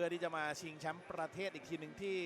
พื่อที่จะมาชิงแชมป์ประเทศอีกทีหนึ่งที่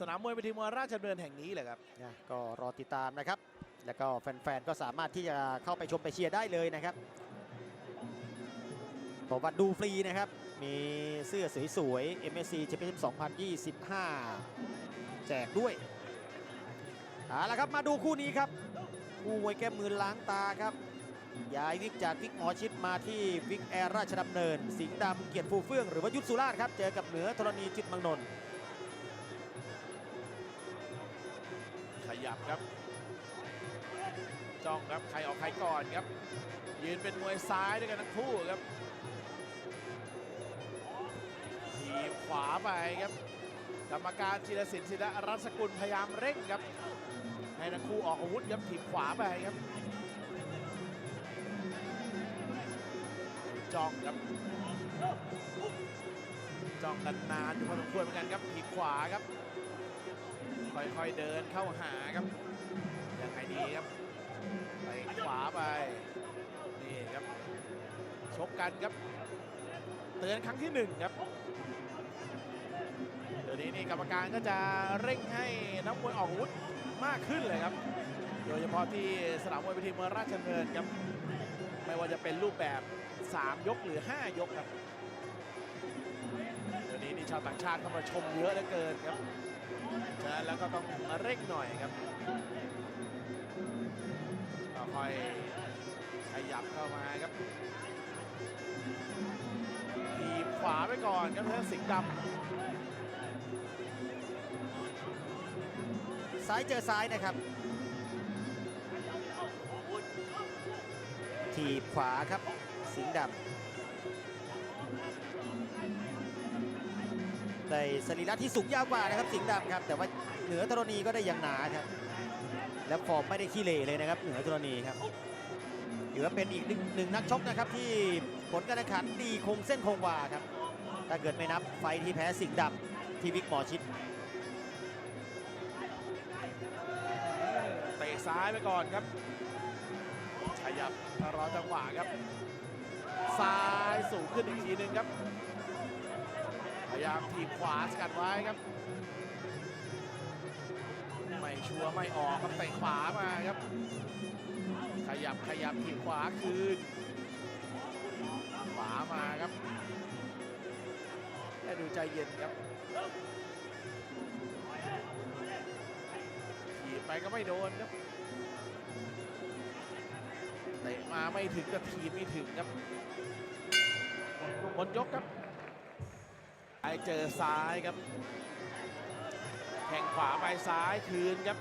สนามมวยเวทีมวยราชดำเนินแห่งนี้แหละครับนะก็รอติดตามนะครับ แล้วก็แฟนๆก็สามารถที่จะเข้าไปชมไปเชียร์ได้เลยนะครับผมว่าดูฟรีนะครับ มีเสื้อสวยๆ MSC Championship 2025 แจกด้วยเอาละครับมาดูคู่นี้ครับคู่มวยแก้มือล้างตาครับ ย้ายวิกจากวิกหมอชิดมาที่วิกแอร์ราชดำเนิน สิงห์ดำเกียรติฟูเฟื่องหรือว่ายุทธสุราชครับ เจอกับเหนือธรณีจิตมังนนท์ขยับครับจ้องครับใครออกใครก่อนครับ ยืนเป็นมวยซ้ายด้วยกันทั้งคู่ครับทีบขวาไปครับกรรมการจิรศิลป์ศิลรัศกุลพยายามเร่งครับ ให้ทั้งคู่ออกอาวุธครับถีบขวาไปครับ จ้องครับจ้องกันนานอยู่พอสมควรเหมือนกันครับถีบขวาครับ ค่อยๆเดินเข้าหาครับยังไงดีครับไปขวาไปนี่ครับชกกันครับ เตือนครั้งที่หนึ่งครับเดี๋ยวนี้นี่กรรมการก็จะเร่งให้นักมวยออกอาวุธมากขึ้นเลยครับ โดยเฉพาะที่สนามมวยเวทีเมืองราชดำเนินครับ ไม่ว่าจะเป็นรูปแบบ 3 ยกหรือ 5 ยกครับเดี๋ยวนี้นี่ชาวต่างชาติเข้ามาชมเยอะเหลือเกินครับฉะแล้วก็ต้องมาเร่งหน่อยครับค่อยขยับเข้ามาครับทีขวาไปก่อนครับเพื่อสิงห์ดซ้ายเจอซ้ายนะครับถีขวาครับ สิงห์ดำได้สรีระที่สูงยาวกว่านะครับสิงห์ดำครับ แต่ว่าเหนือธรณีก็ได้อย่างหนาครับ และฟอร์มไม่ได้ขี้เหร่เลยนะครับ เหนือธรณีครับถือว่าเป็นอีกหนึ่งนงนักชกนะครับที่ผลการแข่งขันดีคงเส้นคงวาครับ ถ้าเกิดไม่นับไฟที่แพ้สิงห์ดำที่วิกหมอชิดเตะซ้ายไปก่อนครับ ขยับรอจังหวะครับ ซ้ายสูงขึ้นอีกทีหนึ่งครับพยายามทีบขวาสกัดไว้ครับไม่ชัวร์ไม่ออกครับเตะขวามาครับ ขยับขยับทีบขวาคืน ขวามาครับแต่ดูใจเย็นครับถีบไปก็ไม่โดนครับ มาไม่ถึงกับทีไม่ถึงครับหมดยกครับไอเจอซ้ายครับ แข่งขวาไปซ้ายคืนครับ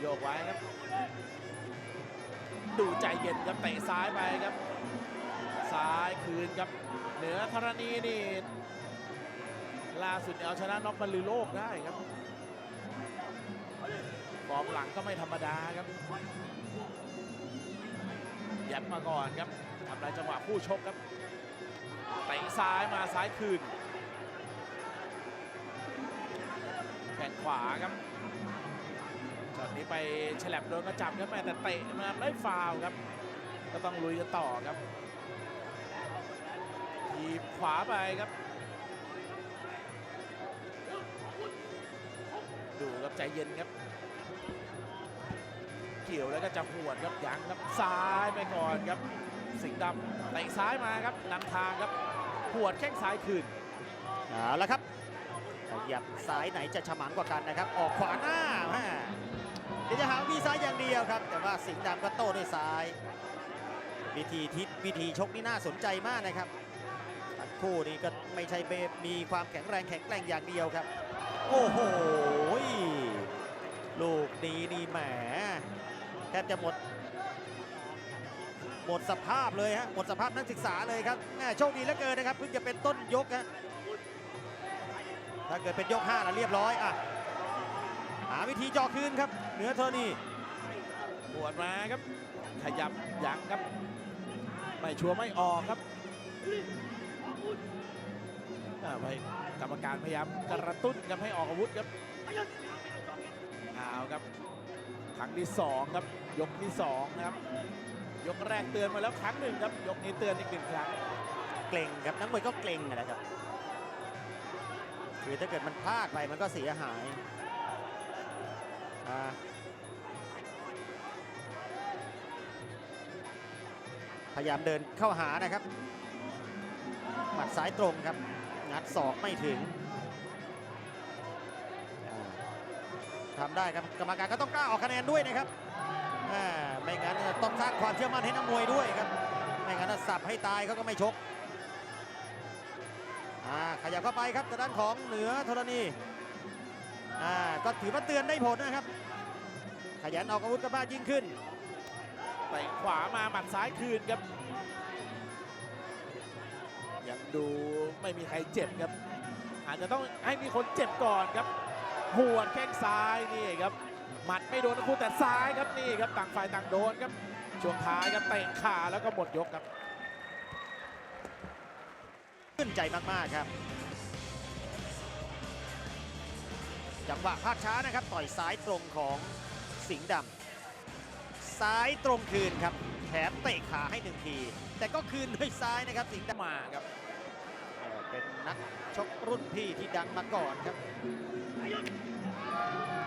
โยกไว้ครับ ดูใจเย็นครับเตะซ้ายไปครับ ซ้ายคืนครับ เหนือธรณีนี่ล่าสุดเอาชนะน็อกบรรลือโลกได้ครับ ฟอร์มหลังก็ไม่ธรรมดาครับยัดมาก่อนครับทำลายจังหวะผู้ชกครับเตะซ้ายมาซ้ายคืนแข่งขวาครับช็อตนี้ไปฉลับโดนกระจับครับแม่แต่เตะมาได้ฟาวครับ ก็ต้องลุยกันต่อครับทีบขวาไปครับ ดูครับใจเย็นครับ เกี่ยวแล้วก็จะหวดครับยังครับซ้ายไปก่อนครับ สิงห์ดำเตะซ้ายมาครับนำทางครับหวดแข้งซ้ายคืนเอาละครับขยับซ้ายไหนจะฉมังกว่ากันนะครับ ออกขวาหน้าแม่เดี๋ยวจะหาว่ามีซ้ายอย่างเดียวครับ แต่ว่าสิงห์ดำก็โต้ด้วยซ้าย วิธีทิศวิธีชกนี่น่าสนใจมากนะครับทั้งคู่นี้ก็ไม่ใช่เบมีความแข็งแรงแข็งแกร่งอย่างเดียวครับ โอ้โหลูกนี้นี่แหม แทบจะหมด หมดสภาพเลยฮะหมดสภาพนักศึกษาเลยครับแม่โชคดีเหลือเกินนะครับเพิ่งจะเป็นต้นยกฮะถ้าเกิดเป็นยก5แล้วเรียบร้อยอะหาวิธีเจอคืนครับ เหนือเทอนี่ปวดมาครับ ขยับยังครับ ไม่ชัวร์ไม่ออกครับอ่าไปกรรมการพยายามกระตุ้นครับให้ออกอาวุธครับเอาครับ ครั้งที่สองครับยกที่สองนะครับยกแรกเตือนมาแล้วครั้งหนึ่งครับยกนี้เตือนอีกหนึ่งครั้งเกรงครับนักมวยก็เกรงนะครับคือถ้าเกิดมันพลาดไปมันก็เสียหายอ่าพยายามเดินเข้าหานะครับ หมัดซ้ายตรงครับ งัดศอกไม่ถึง ทำได้ครับกรรมการก็ต้องกล้าออกคะแนนด้วยนะครับไม่งั้นต้องสร้างความเชื่อมั่นให้นักมวยด้วยครับไม่งั้นสับให้ตายเขาก็ไม่ชกขยับเข้าไปครับทางด้านของเหนือธรณีก็ถือว่าเตือนได้ผลนะครับ ขยันออกอาวุธกันมากยิ่งขึ้นเตะขวามาหมัดซ้ายคืนครับยังดูไม่มีใครเจ็บครับ อาจจะต้องให้มีคนเจ็บก่อนครับ หัวดแข้งซ้ายนี่ครับ หมัดไม่โดนทั้งคู่แต่ซ้ายครับนี่ครับต่างฝ่ายต่างโดนครับ ช่วงท้ายครับเตะขาแล้วก็หมดยกครับขึ้นใจมาก ๆ ครับ จังหวะภาพช้านะครับ ต่อยซ้ายตรงของสิงห์ดำซ้ายตรงคืนครับแถมเตะขาให้หนึ่งที แต่ก็คืนด้วยซ้ายนะครับสิงห์ดำมาครับ เป็นนักชกรุ่นพี่ที่ดังมาก่อนครับ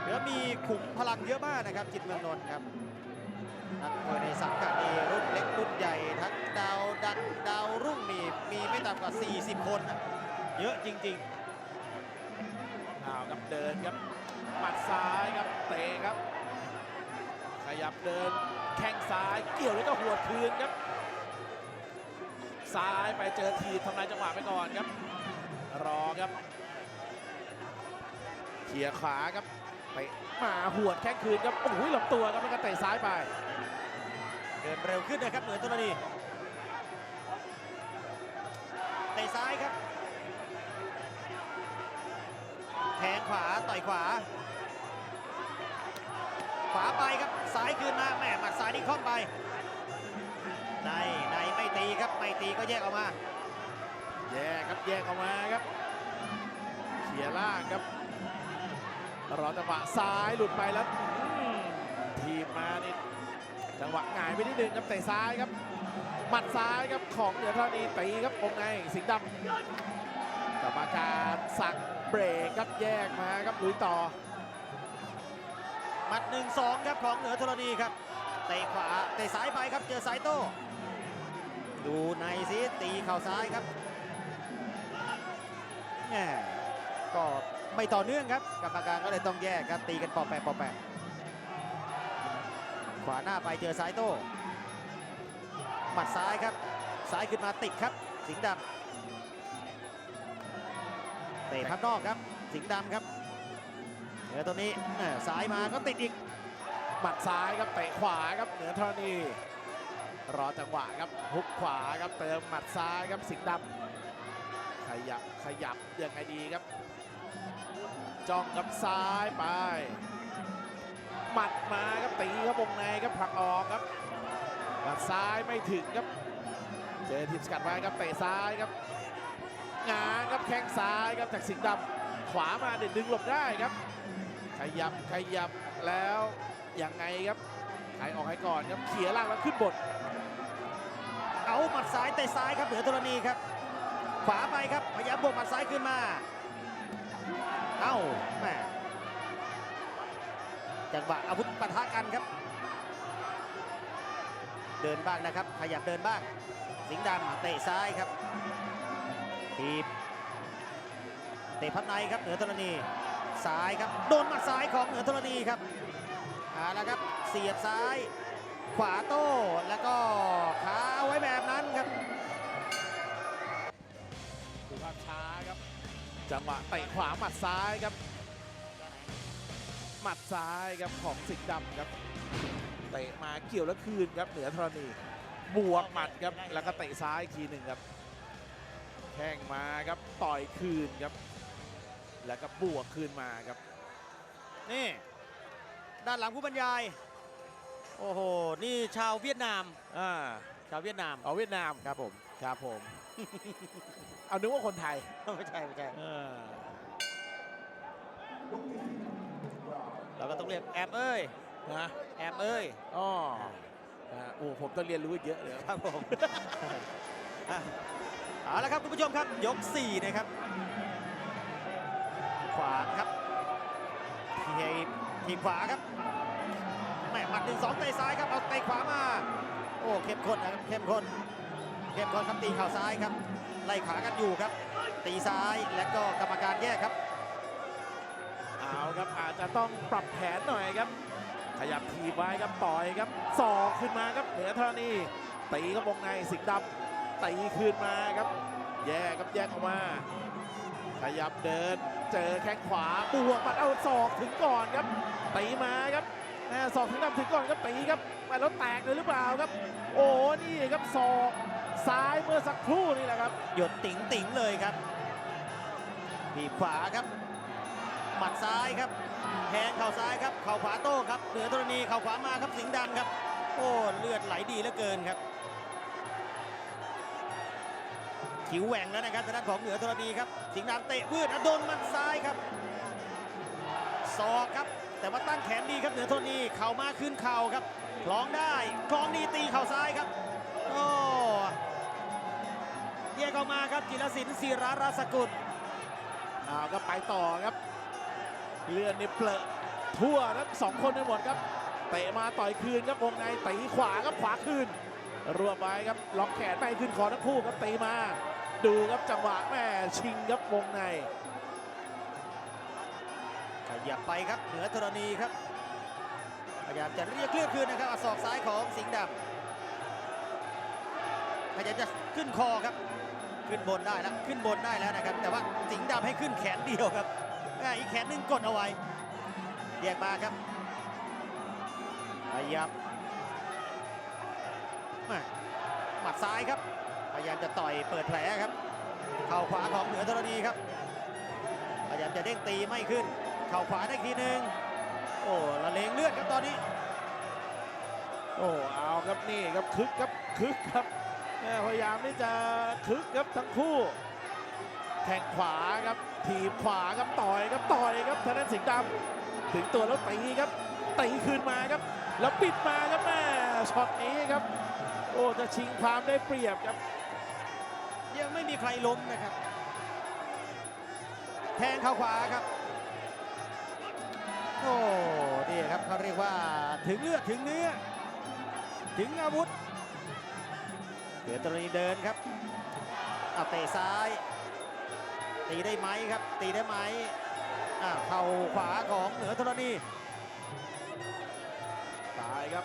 เหลือมีขุมพลังเยอะมากนะครับ จิตเมืองนนท์ครับนักมวยในสังกัดนี่รุ่นเล็กรุ่นใหญ่ทั้งดาวดันดาวรุ่งนี่มีไม่ต่ำกว่า 40 คนนะเยอะจริงๆอ้าวครับเดินครับหมัดซ้ายครับเตะครับ ขยับเดินแข้งซ้ายเกี่ยวแล้วก็หัวคืนครับ ซ้ายไปเจอทีทำลายจังหวะไปก่อนครับ รอครับเขี่ยขวาครับไปมาหัวดแข้งคืนครับโอ้โหหลำตัวครับแล้วก็เตะซ้ายไป เดินเร็วขึ้นนะครับเหนือตุลนีเตะซ้ายครับแทงขวาต่อยขวา ขวาไปครับซ้ายคืนมาแหม่หมัดซ้ายนี่คล่อมไปใน ครับไม่ตีก็แยกออกมา แยกครับแยกออกมาครับเขี่ยล่างครับรอจังหวะซ้ายหลุดไปแล้วอืมทีบมานี่จังหวะหงายไปนิดนึงครับเตะซ้ายครับหมัดซ้ายครับของเหนือธรณีตีครับวงในสิงห์ดำกรรมการสั่งเบรกครับแยกมาครับลุยต่อหมัด1นสองครับของเหนือธรณีครับเตะขวาเตะซ้ายไปครับเจอสายโต้ ดูในสิตีเข่าซ้ายครับแหมก็ไม่ต่อเนื่องครับกรรมการก็เลยต้องแยกครับตีกันปอแปะปอแปะขวาหน้าไปเจอสายโต้หมัดซ้ายครับซ้ายขึ้นมาติดครับ สิงห์ดำเตะพับนอกครับ สิงห์ดำครับเหนือตัวนี้ซ้ายมาก็ติดอีกหมัดซ้ายครับเตะขวาครับเหนือธรณี รอจังหวะครับฮุกขวาครับเติมหมัดซ้ายครับสิงห์ดำขยับขยับยังไงดีครับจ้องกับซ้ายไป หมัดมาครับตีครับวงในครับผลักออกครับหมัดซ้ายไม่ถึงครับ เจอทีมสกัดไว้ครับเตะซ้ายครับงานครับแข้งซ้ายครับจากสิงห์ดำขวามาเด็ดดึงหลบได้ครับ ขยับขยับแล้วยังไงครับใครออกให้ก่อนครับเขี่ยล่างแล้วขึ้นบนาหมัดซ้ายเตะซ้ายครับเหนือธรณีครับ ขวาไปครับพยายามบวกหมัดซ้ายขึ้นมา เอ้าแม่จังหวะอาวุธปะทะกันครับ เดินบ้างนะครับ ขยับเดินบ้าง สิงห์ดำเตะซ้ายครับทีบเตะพับในครับเหนือธรณีซ้ายครับโดนหมัดซ้ายของเหนือธรณีครับเอาละครับเสียบซ้าย ขวาโต้แล้วก็ขาเอาไว้แบบนั้นครับดูภาพช้าครับ จังหวะเตะขวาหมัดซ้ายครับ หมัดซ้ายครับของสิงห์ดำครับเตะมาเกี่ยวแล้วคืนครับเหนือธรณีบวกหมัดครับแล้วก็เตะซ้ายอีกทีหนึ่งครับแข้งมาครับต่อยคืนครับ แล้วก็บวกคืนมาครับนี่ด้านหลังผู้บรรยาย โอ้โห นี่ชาวเวียดนาม อ่าชาวเวียดนาม เอาเวียดนามครับผมครับผม เอานึกว่าคนไทยไม่ใช่ไม่ใช่ เออเราก็ต้องเรียกแอมเอ้ย นะแอมเอ้ย อ๋ออ่าโอ้ผมต้องเรียนรู้อีกเยอะเลยครับ ครับผมอะเอาละครับคุณผู้ชมครับยก 4 นะครับ ขวาครับทีทีขวาครับแม่หมัดหนึ่งสองเตะซ้ายครับเอาเตะขวามา โอ้เข้มข้นนะครับเข้มข้นเข้มข้นครับตีเข่าซ้ายครับ ไล่ขากันอยู่ครับ ตีซ้ายและก็กรรมการแยกครับเอาครับอาจจะต้องปรับแผนหน่อยครับ ขยับทีไว้ครับต่อยครับศอกขึ้นมาครับเหนือธรณีตีก็วงในสิงดำตีคืนมาครับ แยกครับแยกออกมา ขยับเดิน เจอแข้งขวาบวกมัดเอาศอกถึงก่อนครับตีมาครับ แม่ศอกถึงดำถึงก่อนครับตีครับไปแล้วแตกเลยหรือเปล่าครับ โอ้นี่ครับศอกซ้ายเมื่อสักครู่นี่แหละครับ หยดติ๋งติ๋งเลยครับบีบขวาครับ หมัดซ้ายครับแทงเข่าซ้ายครับ เข่าขวาโต้ครับ เหนือธรณีเข่าขวามาครับสิงห์ดำครับ โอ้เลือดไหลดีเหลือเกินครับขิวแหว่งแล้วนะครับทางด้านของเหนือธรณีครับ สิงห์ดำเตะวืดอะโดนหมัดซ้ายครับศอกครับ แต่ว่าตั้งแขนดีครับเหนือธรณีเข่ามาขึ้นเข่าครับคล้องได้คล้องดีตีเข่าซ้ายครับโอ้แยกออกมาครับจิรศิลป์ศิราราสกุลเอาก็ไปต่อครับ เลื่อนนี่เปลอะทั่วครับสองคนไปหมดครับเตะมาต่อยคืนครับวงในตีขวาครับขวาคืนรวบไว้ครับล็อกแขนไปขึ้นคอทั้งคู่ครับตีมา ดูครับจังหวะแม่ชิงครับวงใน ขยับไปครับเหนือธรณีครับพยายามจะเรียกเลือดคืนนะครับอศอกซ้ายของสิงห์ดำพยายามจะขึ้นคอครับ ขึ้นบนได้แล้วขึ้นบนได้แล้วนะครับ แต่ว่าสิงห์ดำให้ขึ้นแขนเดียวครับอีกแขนนึ่งกดเอาไว้แยกมาครับขยับมาหมัดซ้ายครับ พยายามจะต่อยเปิดแผลครับ เข่าขวาของเหนือธรณีครับ พยายามจะเด้งตีไม่ขึ้น ข่าขวาได้อีกทีหนึ่งโอ้ละเลงเลือดครับตอนนี้ โอ้เอาครับนี่ครับคึกครับคึกครับแม่พยายามที่จะคึกครับทั้งคู่แข่งขวาครับถีบขวาครับต่อยครับต่อยครับทางด้านสิงห์ดำถึงตัวแล้วตีครับตีคืนมาครับ แล้วปิดมาครับแม่ช็อตนี้ครับ โอ้จะชิงความได้เปรียบครับ ยังไม่มีใครล้มนะครับ แทงเข่าขวาครับ โอ้นี่ครับเขาเรียกว่าถึงเลือดถึงเนื้อ ถึงอาวุธเหลือตรณีเดินครับเอาเตะซ้าย ตีได้ไหมครับ ตีได้ไหมอ่าเข่าขวาของเหนือธรณีตายครับ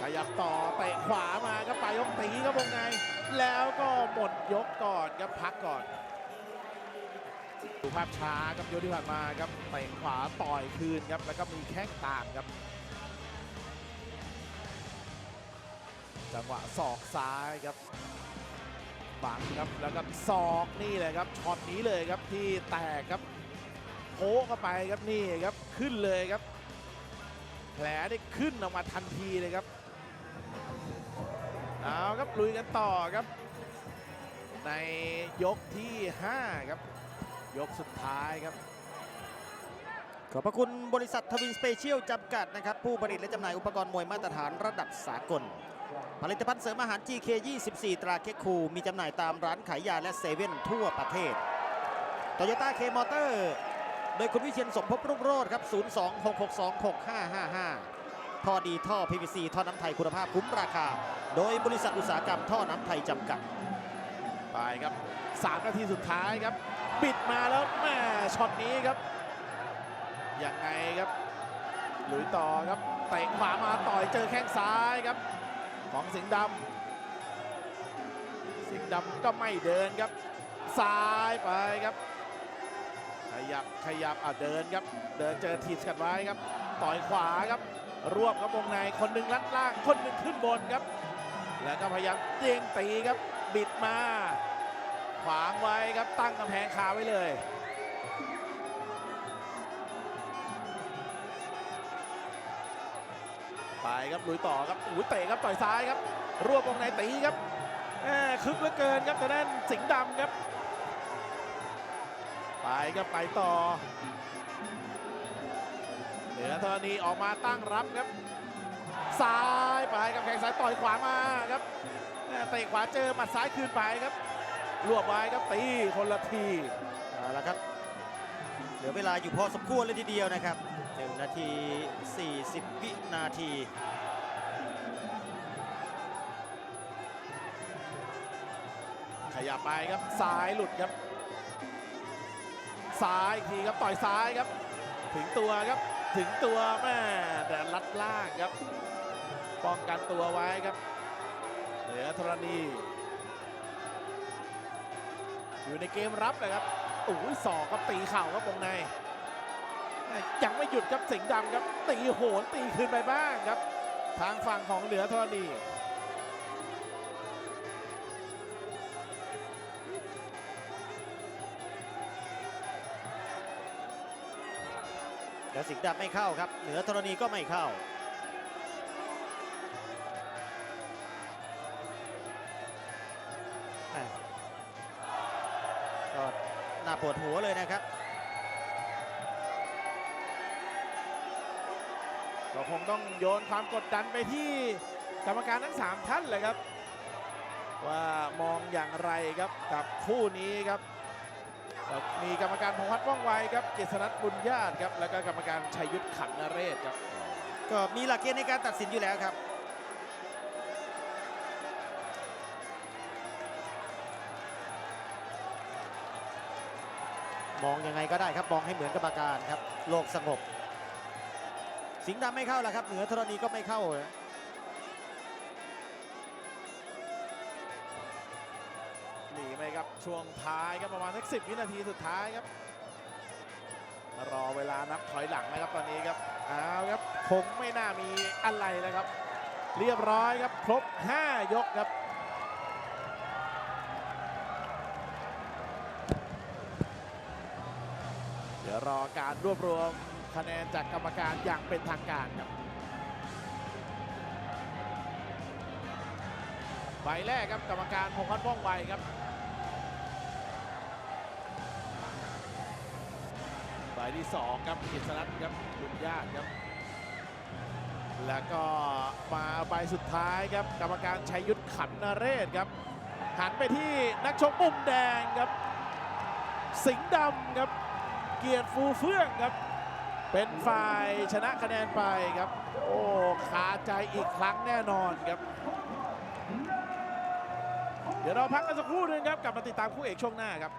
ขยับต่อเตะขวามาครับปยยกตีครับวงในแล้วก็หมดยกก่อนครับพักก่อน ดูภาพช้าครับยกที่ผ่านมาครับเตะขวาต่อยคืนครับแล้วก็มีแข้งตามครับ จังหวะศอกซ้ายครับบังครับแล้วก็ศอกนี่เลยครับช็อตนี้เลยครับที่แตกครับโค้เข้าไปครับนี่ครับขึ้นเลยครับ แผลได้ขึ้นออกมาทันทีเลยครับเอาครับลุยกันต่อครับ ในยกที่ 5 ครับ ยกสุดท้ายครับ ขอบพระคุณบริษัททวินสเปเชียลจำกัดนะครับ ผู้ผลิตและจำหน่ายอุปกรณ์มวยมาตรฐานระดับสากล ผลิตภัณฑ์เสริมอาหาร GK 24 ตราเค็กคูมีจำหน่ายตามร้านขายยาและเซเว่นทั่วประเทศโตโยต้าเคมอเตอร์โดยคุณวิเชียนสมภพรุ่งโรจน์ครับ 026626555 ท่อดีท่อ PVC ท่อน้ำไทยคุณภาพคุ้มราคา โดยบริษัทอุตสาหกรรมท่อน้ำไทยจำกัด ไปครับ 3 นาทีสุดท้ายครับ ปิดมาแล้วแม่ช็อตนี้ครับยังไงครับหลุยต่อครับเตะขวามาต่อยเจอแข้งซ้ายครับ ของสิงห์ดำสิงห์ดำก็ไม่เดินครับ ซ้ายไปครับ ขยับขยับอะเดินครับ เดินเจอทีบกันไว้ครับ ต่อยขวาครับ รวบครับวงในคนหนึ่งลัดล่างคนหนึ่งขึ้นบนครับ แล้วก็พยายามเด้งตีครับ บิดมา ขวางไว้ครับตั้งกำแพงคาไว้เลย ไปครับลุยต่อครับอุ้ยเตะครับต่อยซ้ายครับ รวบวงในตีครับแหม่คึกเหลือเกินครับแต่ด้านสิงห์ดำครับ ไปครับไปต่อ เหนือธรณีออกมาตั้งรับครับ ซ้ายไปกับแข่งซ้ายต่อยขวามาครับแม่เตะขวาเจอหมัดซ้ายคืนไปครับ รวบไว้ครับตีคนละทีเอาละครับเหลือเวลาอยู่พอสมควรเลยทีเดียวนะครับ1นาที 40 วินาทีขยับไปครับซ้ายหลุดครับซ้ายอีกทีครับต่อยซ้ายครับ ถึงตัวครับถึงตัวแม่แต่ลัดล่างครับป้องกันตัวไว้ครับเหลือธรณี อยู่ในเกมรับเลยครับโอ้ยสอกครับตีเข่าครับวงใน ยังไม่หยุดครับสิงห์ดำครับ ตีโหนตีคืนไปบ้างครับ ทางฝั่งของเหลือธรณีแล้วสิงห์ดำไม่เข้าครับ เหนือธรณีก็ไม่เข้า ปวดหัวเลยนะครับ ก็คงต้องโยนความกดดันไปที่กรรมการทั้ง 3 ท่านเลยครับ ว่ามองอย่างไรครับกับคู่นี้ครับมีกรรมการพงพัฒน์ว่องไวครับเจษนัทบุญญาติครับแล้วก็กรรมการชัยยุทธขันนเรศครับก็มีหลักเกณฑ์ในการตัดสินอยู่แล้วครับ มองยังไงก็ได้ครับมองให้เหมือนกรรมการครับโลกสงบ สิงห์ดำไม่เข้าแล้วครับ เหนือธรณีก็ไม่เข้าเลยหนีไหมครับช่วงท้ายครับประมาณสักสิวินาทีสุดท้ายครับ รอเวลานับถอยหลังนะครับตอนนี้ครับเอาครับคงไม่น่ามีอะไรแล้วครับ เรียบร้อยครับครบ 5 ยกครับ เดี๋ยว รอการรวบรวมคะแนนจากกรรมการอย่างเป็นทางการครับใบแรกครับกรรมการพงษ์พัฒน์ว่องไวครับใบที่สองครับกิษณัทครับบุญญาติครับ แล้วก็มาใบสุดท้ายครับ กรรมการชัยยุทธขันนเรศครับ หันไปที่นักชกมุมแดงครับ สิงห์ดำครับ เกียรติฟูเฟื่องครับ เป็นฝ่ายชนะคะแนนไปครับ โอ้ขาใจอีกครั้งแน่นอนครับ เดี๋ยวเราพักกันสักครู่หนึงครับกลับมาติดตามคู่เอกช่วงหน้าครับ